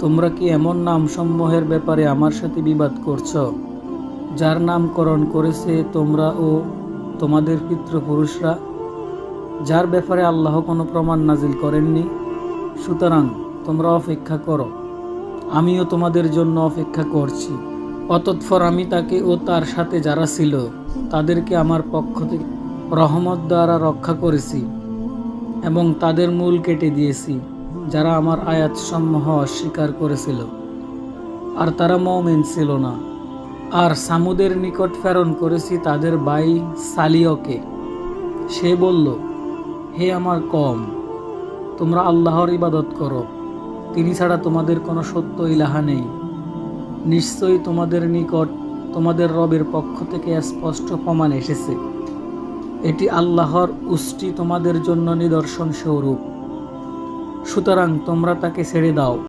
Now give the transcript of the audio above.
তোমরা কি এমন নাম নামসমূহের ব্যাপারে আমার সাথে বিবাদ করছ? যার নামকরণ করেছে তোমরা ও তোমাদের পিতৃপুরুষরা, যার ব্যাপারে আল্লাহ কোনো প্রমাণ নাজিল করেননি? সুতরাং তোমরা অপেক্ষা করো। আমিও তোমাদের জন্য অপেক্ষা করছি। অতৎপর আমি তাকে ও তার সাথে যারা ছিল, তাদেরকে আমার পক্ষ থেকে রহমত দ্বারা রক্ষা করেছি এবং তাদের মূল কেটে দিয়েছি। যারা আমার আয়াতসমূহ অস্বীকার করেছিল। আর তারা মৌমেন ছিল না। আর সামুদের নিকট প্রেরণ করেছি তাদের বাই সালিয়কে সে বলল, হে আমার কম তোমরা আল্লাহর ইবাদত করো। তিনি ছাড়া তোমাদের কোনো সত্য ইলাহা নেই। নিশ্চয়ই তোমাদের নিকট তোমাদের রবের পক্ষ থেকে স্পষ্ট প্রমাণ এসেছে। এটি আল্লাহর উষ্টি তোমাদের জন্য নিদর্শন স্বরূপ। সুতরাং তোমরা তাকে ছেড়ে দাও।